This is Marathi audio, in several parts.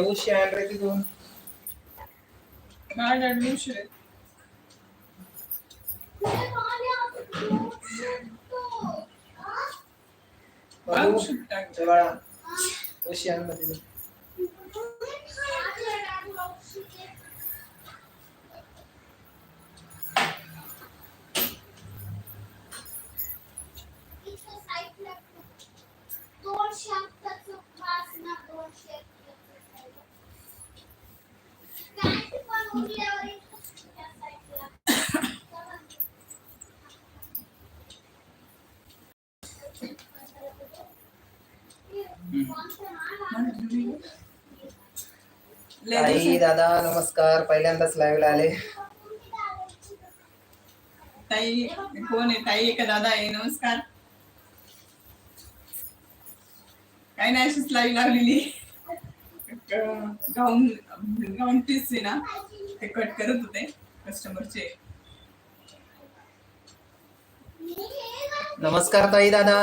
उशी आण रे तिथून. टाक. चल बाळा उशी आण तिथून. ताई दादा नमस्कार. पहिल्यांदाच लाईव्ह आले. ताई कोण आहे? ताई का दादा आहे. नमस्कार. काही नाही अशीच लाईव्ह लावलेली. गाऊन गाऊन पीस आहे ना ते कट करत होते कस्टमरचे नमस्कार ताई दादा.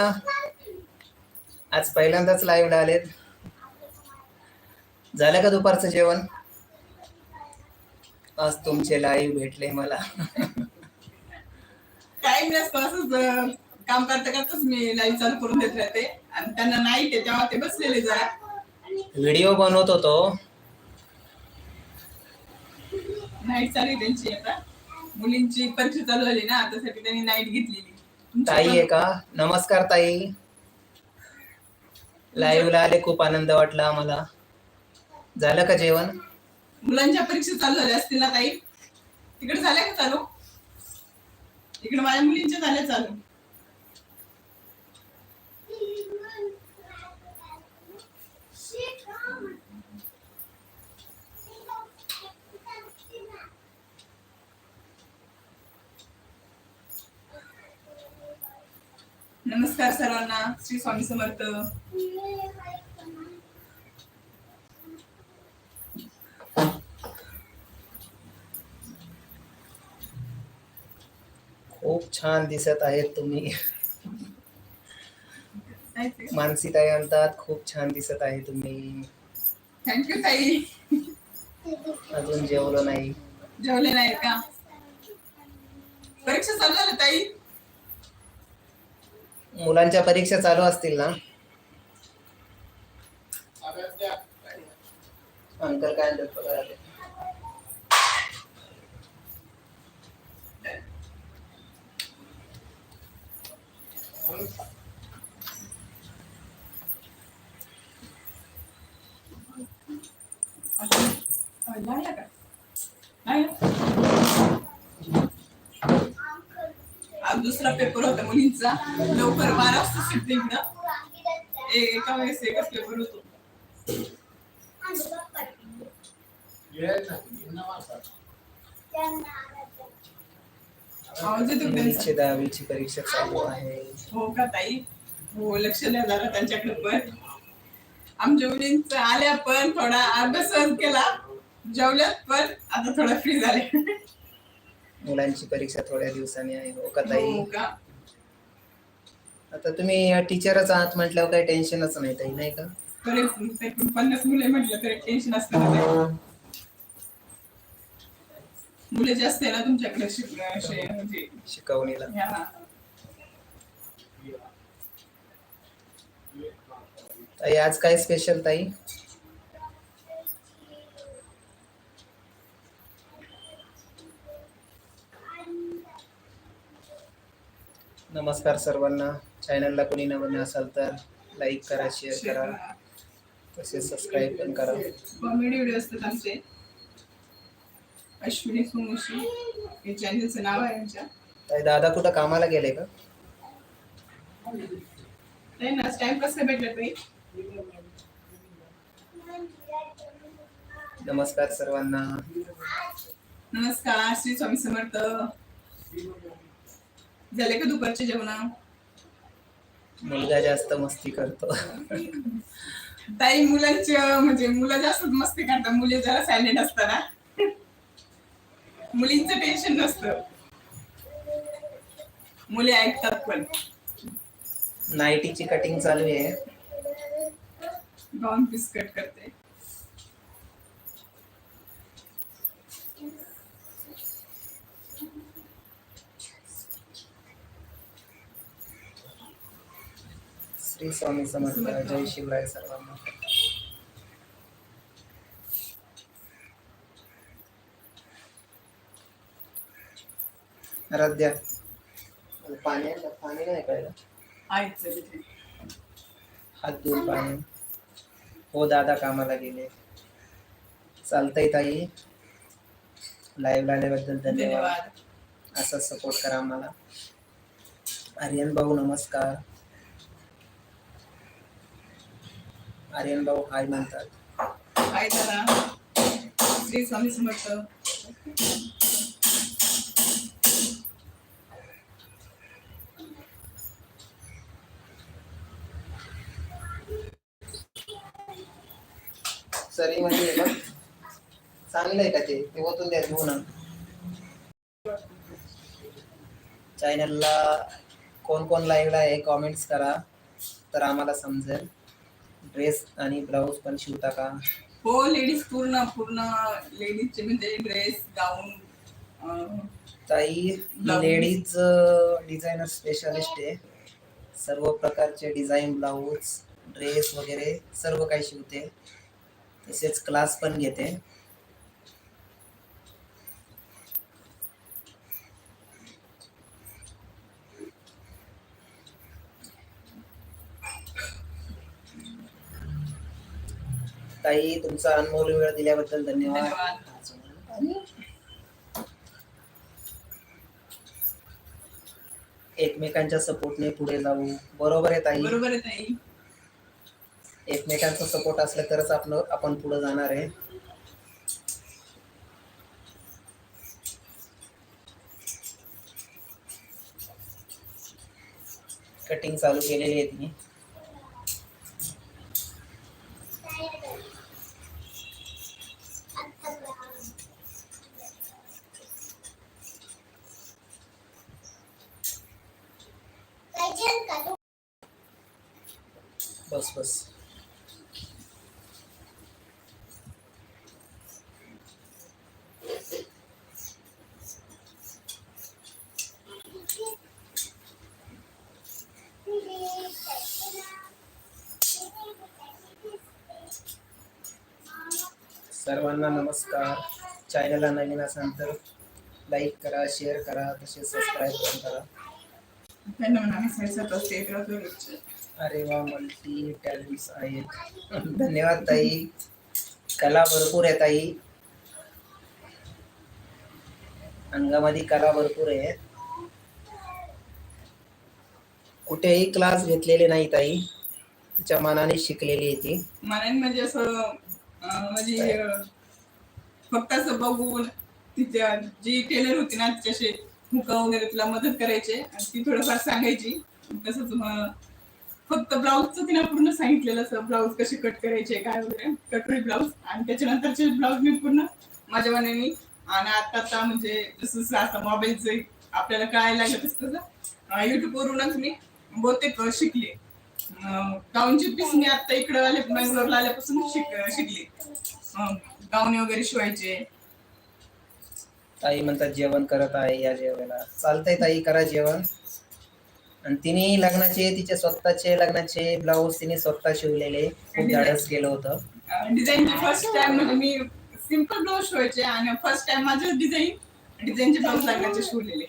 आज पहिल्यांदाच लाईव्ह आलेत. झालं का दुपारचं जेवण? आज तुमचे लाईव्ह भेटले मला. टाइम काम करता करताच मी लाईव्ह चालू करून देत राहते. आणि त्यांना नाईट आहे तेव्हा ते बसलेले जरा व्हिडिओ बनवत होतो. नाईट चालू आहे त्यांची आता. मुलींची परीक्षा चालू झाली ना त्यासाठी त्यांनी नाईट घेतलेली. ताई आहे का? नमस्कार ताई. लाईव्हला आले खूप आनंद वाटला आम्हाला. झालं का जेवण? मुलांच्या परीक्षा चालू झाल्या असतील ना ताई? तिकडे झाल्या का चालू? इकडे माझ्या मुलींच्या झाल्या चालू. नमस्कार सर्वांना श्री स्वामी समर्थ. खूप छान दिसत आहेत तुम्ही. मानसी ताई म्हणतात खूप छान दिसत आहे तुम्ही. थँक्यू ताई. अजून जेवलो नाही. जेवले नाही का? परीक्षा चालू झाल्या ताई? मुलांच्या परीक्षा चालू असतील ना? अंकल काय बघा अजून- अं, लागला का लागला? आज दुसरा पेपर होता मुलींचा लवकर बारा वाजता सुटते इकडं ए- एका वेळेस एकच पेपर होतो आवाज येतो त्यांचा? दहावीची परीक्षा चालू आहे हो का ताई हो लक्ष द्या जरा त्यांच्याकडे पण आमच्या मुलींचं आल्या पण थोडा अभ्यास केला जेवल्यात पण आता थोडा फ्री झाले मुलांची परीक्षा थोड्या दिवसांनी आहे हो का ताई? हो आता तुम्ही टीचरच आहात म्हटल्यावर काही टेन्शनच नाही ताई नाही का? पन्नास मुले म्हटलं तरी टेन्शन असतं. मुले जास्त आहे ना तुमच्याकडे म्हणजे शिकवणीला. ताई आज काय स्पेशल ताई? नमस्कार सर्वांना. चॅनलला कोणी नवीन असाल तर लाईक करा शेअर करा. तसेच सबस्क्राईब पण करा. कॉमेडी व्हिडिओ असतात आमचे. अश्विनी सोमोशी. हे चॅनलचं नाव आहे आमच्या. ताई दादा कुठं कामाला गेले का? नाही ना टाइम कसं भेटलं ताई नमस्कार सर्वांना. नमस्कार श्री स्वामी समर्थ. झाले का दुपारचे जेवण मुलगा जास्त मस्ती करतो. ताई मुलांचे म्हणजे मुलं जास्त मस्ती करतात. मुले जरा सायलेंट असतात ना मुलींचं टेन्शन नसतं. मुले ऐकतात पण. नाईटीची कटिंग चालू आहे. गाऊन पीस कट करते. श्री स्वामी समर्थ जय शिवराय सर्वांना. आराध्या पाणी? पाणी नाही तिथे. हात धुवून पाणी. हो दादा कामाला गेले. चालतंय ताई. लाईव्ह आल्याबद्दल धन्यवाद. असा सपोर्ट करा आम्हाला. आर्यन भाऊ नमस्कार. आर्यन भाऊ हाय म्हणतात. काय झाला श्री स्वामी समर्थ. सरी म्हणजे चांगलं आहे का ते? ते ओतून द्या घेऊ ना. चॅनलला कोण कोण लाईव्हला आहे कॉमेंट्स करा. तर आम्हाला समजेल. ड्रेस आणि ब्लाऊज पण शिवता का? हो लेडीज पूर्ण पूर्ण लेडीजचे म्हणजे ड्रेस गाऊन ताई. लेडीज डिझायनर स्पेशालिस्ट आहे. सर्व प्रकारचे डिझाईन ब्लाऊज ड्रेस वगैरे सर्व काही शिवते. तसेच क्लास पण घेते. ताई तुमचा अनमोल वेळ दिल्याबद्दल धन्यवाद. एकमेकांच्या सपोर्टने पुढे जाऊ. बरोबर आहे ताई. बरोबर आहे ताई. एकमेकांचा सपोर्ट असला तरच आपण आपण पुढे जाणार आहे. कटिंग चालू केलेली आहे तिने. सर्वांना नमस्कार. चॅनलला नवीन असाल तर लाईक करा शेअर करा तसेच सबस्क्राईब पण करा. अरे वा मल्टी टॅलेंट्स आहेत. धन्यवाद ताई. कला भरपूर आहे ताई. अंगामध्ये कला भरपूर आहे. कुठेही क्लास घेतलेले नाही ताई. तिच्या मनाने शिकलेली आहे ती. मला म्हणजे असं म्हणजे फक्त असं बघून तिच्या जी टेलर होती ना तिच्याशी हुका वगैरे तिला मदत करायचे आणि ती थोडंफार सांगायची. तसंच मग फक्त ब्लाऊजचं तिने पूर्ण सांगितलेलं असं ब्लाऊज कसे कट करायचे काय वगैरे. कटोरी ब्लाऊज आणि त्याच्यानंतरचे ब्लाऊज मी पूर्ण माझ्या मनाने आणि आता आता म्हणजे जसं जसं आता मोबाईलचं आपल्याला कळायला लागलं तसं तसं युट्यूब मी बहुतेक शिकले. गाऊनची पीस मी आता इकडं आले बँगलोरला आल्यापासून शिक शिकले. गाऊन वगैरे शिवायचे. ताई म्हणतात जेवण करत आहे या जेवायला. चालतंय ताई करा जेवण. आणि तिने लग्नाचे तिचे स्वतःचे लग्नाचे ब्लाऊज तिने स्वतः शिवलेले. खूप धाडस केलं होतं. डिझाईनचे फर्स्ट टाइम म्हणजे मी सिंपल ब्लाऊज शिवायचे आणि फर्स्ट टाइम माझे डिझाईन डिझाईनचे ब्लाऊज लागण्याचे शिवलेले.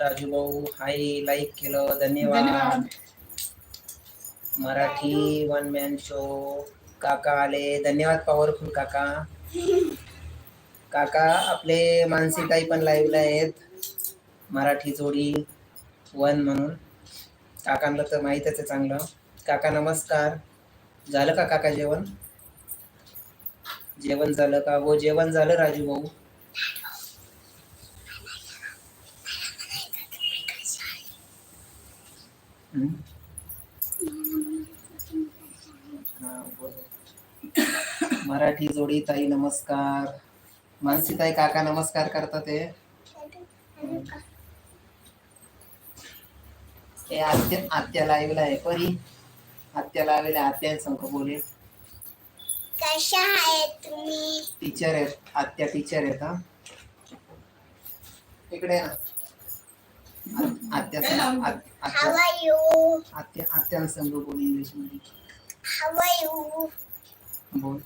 राजू भाऊ हाय लाईक केलं धन्यवाद. मराठी वन मॅन शो काका आले. धन्यवाद पॉवरफुल काका. काका आपले मानसी ताई पण लाईव्हला आहेत. मराठी जोडी वन म्हणून. काकांना तर माहीतच आहे चांगलं. काका नमस्कार. झालं का काका जेवण? जेवण झालं का? हो जेवण झालं राजू भाऊ. हम्म? हा, बोल. मराठी जोडी ताई नमस्कार. मानसी ताई काका नमस्कार करतात ते हे आत्या आत्या लाईव्हला आहे परी. आत्या लावलेल्या आत्या संख बोले कशा आहे तुम्ही? टीचर आहेत आत्या टीचर आहेत हा. इकडे आत्या. आत्या? आत्या आत्यांसंग बोल इंग्लिशमध्ये? बोल.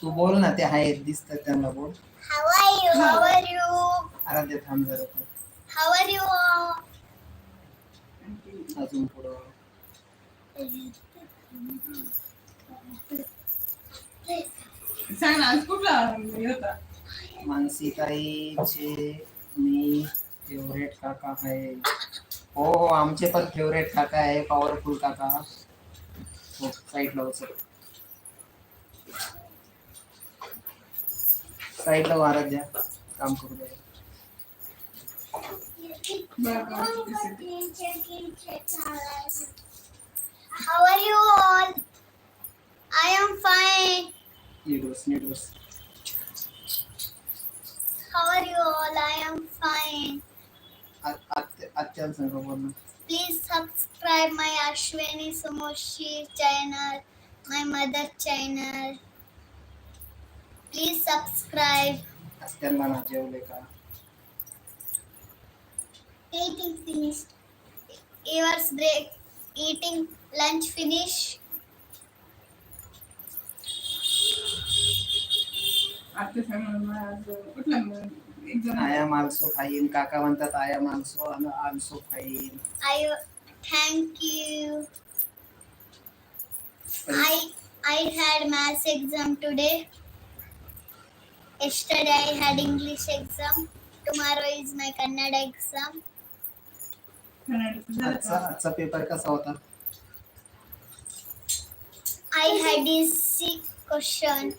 तू बोल ना ते आहेत दिसतात त्यांना बोल? आराध्य थांब जरा तू. अजून पुढं. सांग ना आज कुठला हे होता मानसीताईचे मी फेवरेट काका आहे. हो हो आमचे पण फेवरेट काका आहे पॉवरफुल काका. हो साईडला हो साईडला हो आराध्या काम करू दे बरं बरं दिसेल. How are you all? I am fine. नीट बस नीट बस How are you all? I am fine. Please subscribe my Ashwini Sumoshi channel, my mother channel. Please subscribe. आत्यांना ना जेवले का Eating finished. Yours break. Eating lunch finish. आता सांग ना मला आज कुठला exam I am also fine काका म्हणतात I am also also fine I thank you. I I had maths exam today. Yesterday I had English exam. Tomorrow is my Kannada exam. आजचा पेपर कसा होता I had easy question.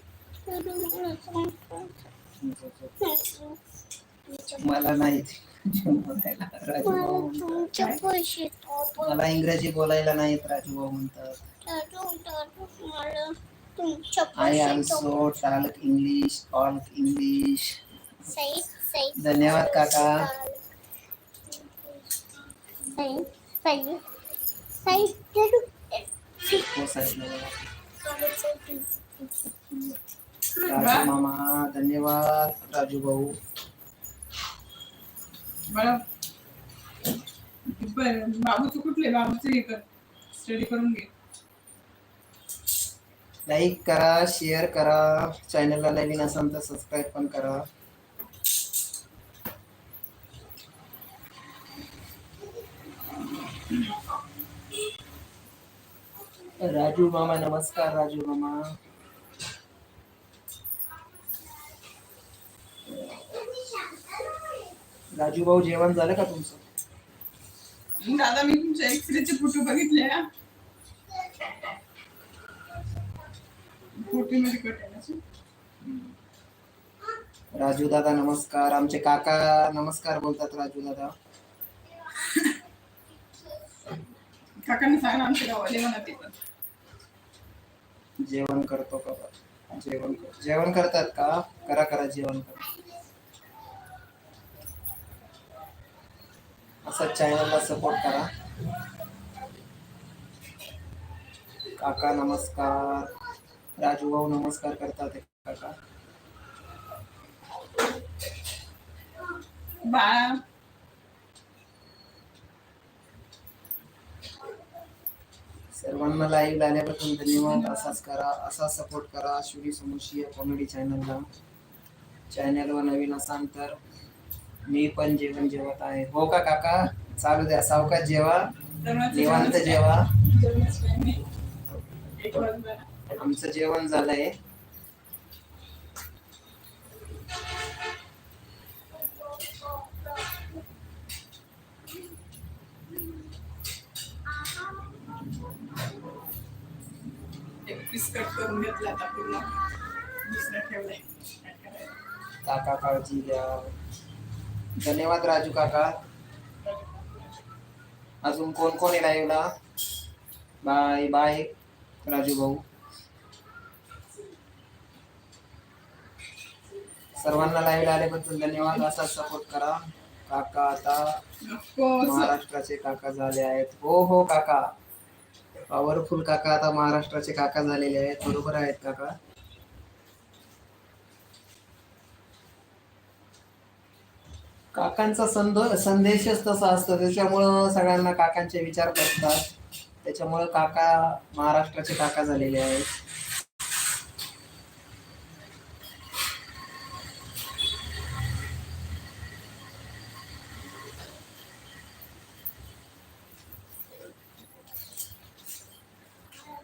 मला नाही बोलायला म्हणतात. मला इंग्रजी बोलायला नाहीत राजूभाऊ म्हणतात I also talk English talk English धन्यवाद काका। हो. राजू मामा धन्यवाद। राजू भाऊ। मला बरं बाबूचं कुठले? बाबूचं हे कर. स्टडी करून घे. लाईक करा शेअर करा चॅनलला नवीन असाल तर सबस्क्राईब पण करा. राजू मामा नमस्कार राजू मामा. राजू भाऊ जेवण झालं का तुमचं? दादा मी तुमच्या एक्सरेचे फोटो बघितले कट आहे ना. राजू दादा नमस्कार. आमचे काका नमस्कार बोलतात राजू दादा. काकांनी सांग ना आमच्या गावाला येऊ ना ते पण जेवण करतो का बा? जेवण कर- जेवण करतात का? करा करा जेवण करा. असं चॅनलला सपोर्ट करा. काका नमस्कार. राजू भाऊ नमस्कार करतात काका बाळा. सर्वांना लाईव्ह आल्याबद्दल धन्यवाद. असाच करा असा सपोर्ट करा. अश्विनी समोशी कॉमेडी चॅनलला चॅनलवर नवीन असाल तर मी पण जेवण जेवत आहे. हो का काका? चालू द्या. सावकाश जेवा. निवांत जेवा. आमचं जेवण झालंय? काका काळजी घ्या. धन्यवाद राजू काका. अजून कोण कोण आहे लाईव्हला बाय बाय राजू भाऊ. सर्वांना लाईव्ह आल्याबद्दल धन्यवाद. असा सपोर्ट करा. काका आता. महाराष्ट्राचे काका झाले आहेत. हो हो काका. पॉवरफुल काका आता महाराष्ट्राचे काका झालेले आहेत. बरोबर आहेत काका. काकांचा संदो संदेशच तसा असतो. त्याच्यामुळं सगळ्यांना काकांचे विचार पडतात. त्याच्यामुळं काका महाराष्ट्राचे काका झालेले आहेत.